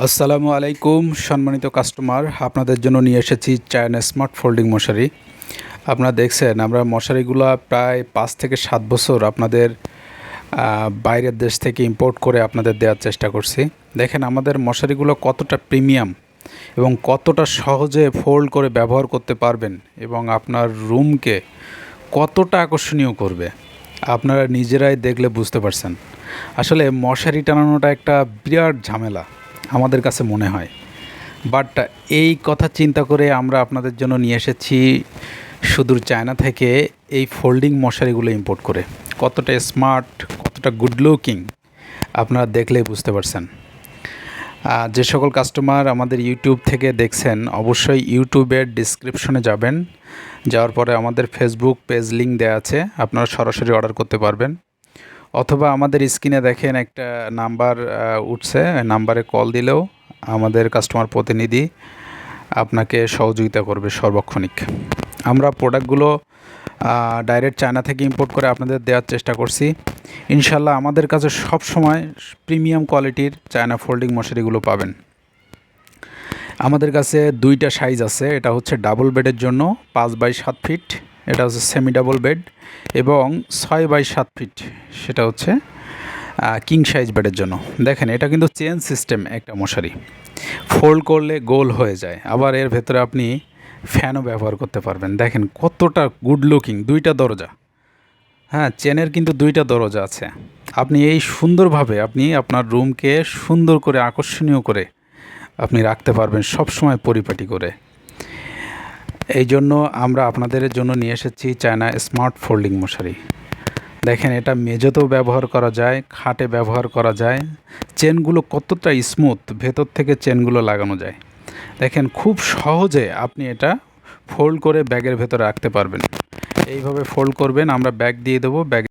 আসসালামু আলাইকুম, সম্মানিত কাস্টমার। আপনাদের জন্য নিয়ে এসেছি চায়না স্মার্ট ফোল্ডিং মশারি আপনারা দেখছেন, আমরা মশারিগুলো প্রায় পাঁচ থেকে সাত বছর আপনাদের বাইরের দেশ থেকে ইম্পোর্ট করে আপনাদের দেওয়ার চেষ্টা করছি। দেখেন, আমাদের মশারিগুলো কতটা প্রিমিয়াম এবং কতটা সহজে ফোল্ড করে ব্যবহার করতে পারবেন এবং আপনার রুমকে কতটা আকর্ষণীয় করবে, আপনারা নিজেরাই দেখলে বুঝতে পারছেন। আসলে মশারি টানানোটা একটা বিরাট ঝামেলা। আমাদের কাছে মনে হয়। বাট এই কথা চিন্তা করে আমরা আপনাদের জন্য নিয়ে এসেছি সুদূর চায়না থেকে এই ফোল্ডিং মশারিগুলো ইম্পোর্ট করে। কতটা স্মার্ট কতটা গুড লুকিং আপনারা দেখলেই বুঝতে পারছেন। যে সকল কাস্টমার আমাদের ইউটিউব থেকে দেখছেন, অবশ্যই ইউটিউবের ডিসক্রিপশনে যাবেন। যাওয়ার পরে আমাদের ফেসবুক পেজ লিঙ্ক দেওয়া আছে, আপনারা সরাসরি অর্ডার করতে পারবেন। অথবা আমাদের স্ক্রিনে দেখেন একটা নাম্বার উঠছে নাম্বারে কল দিলেও আমাদের কাস্টমার প্রতিনিধি আপনাকে সহযোগিতা করবে সর্বক্ষণিক। আমরা প্রোডাক্টগুলো ডাইরেক্ট চায়না থেকে ইম্পোর্ট করে আপনাদের দেওয়ার চেষ্টা করছি। ইনশাল্লাহ আমাদের কাছে সব সময় প্রিমিয়াম কোয়ালিটির চায়না ফোল্ডিং মশারিগুলো পাবেন। আমাদের কাছে দুইটা সাইজ আছে, এটা হচ্ছে ডাবল বেডের জন্য, পাঁচ বাই সাত ফিট। এটা হচ্ছে সেমি ডাবল বেড এবং ছয় বাই সাত ফিট সেটা হচ্ছে কিং সাইজ বেডের জন্য। দেখেন, এটা কিন্তু চেন সিস্টেম একটা মশারি। ফোল্ড করলে গোল হয়ে যায়। আবার এর ভেতরে আপনি ফ্যানও ব্যবহার করতে পারবেন। দেখেন, কতটা গুড লুকিং দুইটা দরজা। হ্যাঁ চেনের কিন্তু দুইটা দরজা আছে। আপনি এই সুন্দরভাবে আপনি আপনার রুমকে সুন্দর করে আকর্ষণীয় করে আপনি রাখতে পারবেন সব সময় পরিপাটি করে। এই জন্য আমরা আপনাদের জন্য নিয়ে এসেছি চায়না স্মার্ট ফোল্ডিং মশারি। দেখেন, এটা মেঝেতেও ব্যবহার করা যায়, খাটে ব্যবহার করা যায়। চেনগুলো কতটা স্মুথ ভেতর থেকে চেনগুলো লাগানো যায়। দেখেন, খুব সহজে আপনি এটা ফোল্ড করে ব্যাগের ভেতরে রাখতে পারবেন। এইভাবে ফোল্ড করবেন, আমরা ব্যাগ দিয়ে দেবো, ব্যাগ